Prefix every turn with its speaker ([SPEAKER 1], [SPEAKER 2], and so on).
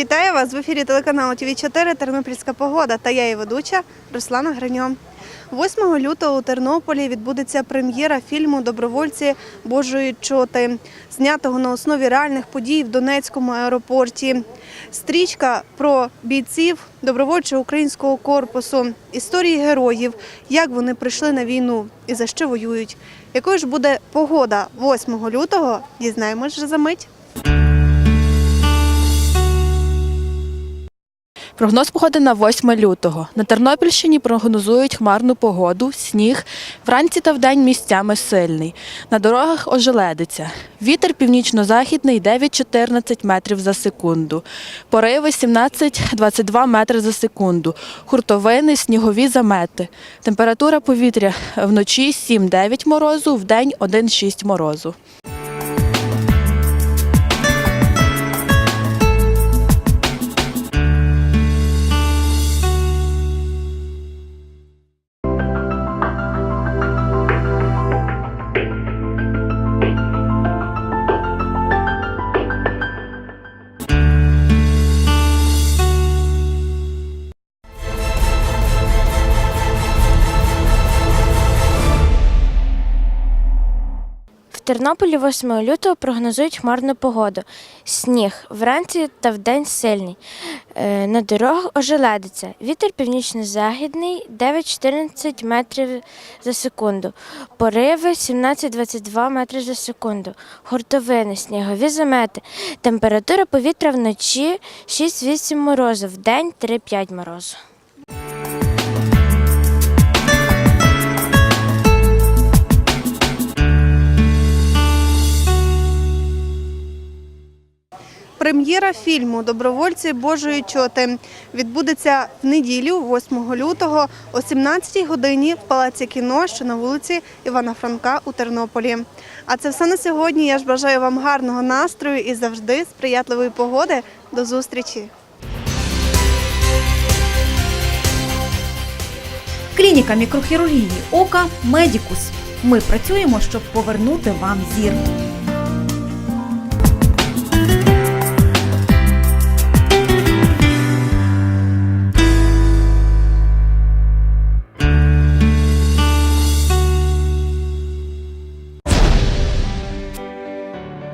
[SPEAKER 1] Вітаю вас в ефірі телеканалу ТВ 4 Тернопільська погода та я її ведуча Руслана Гриньо. 8 лютого у Тернополі відбудеться прем'єра фільму Добровольці Божої чоти, знятого на основі реальних подій в Донецькому аеропорті. Стрічка про бійців добровольчого українського корпусу, історії героїв, як вони прийшли на війну і за що воюють. Якою ж буде погода 8 лютого? Дізнаємось вже за мить.
[SPEAKER 2] Прогноз погоди на 8 лютого. На Тернопільщині прогнозують хмарну погоду, сніг. Вранці та вдень місцями сильний. На дорогах ожеледиться. Вітер північно-західний 9-14 метрів за секунду. Пориви 17-22 метри за секунду. Хуртовини, снігові замети. Температура повітря вночі 7-9 морозу, вдень 1-6 морозу.
[SPEAKER 3] Тернополі 8 лютого прогнозують хмарну погоду. Сніг вранці та вдень сильний. Е, На дорогах ожеледиться. Вітер північно-західний 9-14 метрів за секунду. Пориви 17-22 метри за секунду. Гуртовини, снігові замети. Температура повітря вночі 6-8 морозу, вдень 3-5 морозу.
[SPEAKER 1] Прем'єра фільму Добровольці Божої чоти відбудеться в неділю, 8 лютого, о 17-й годині в Палаці кіно, що на вулиці Івана Франка у Тернополі. А це все на сьогодні. Я ж бажаю вам гарного настрою і завжди сприятливої погоди. До зустрічі!
[SPEAKER 4] Клініка мікрохірургії ока Медікус. Ми працюємо, щоб повернути вам зір.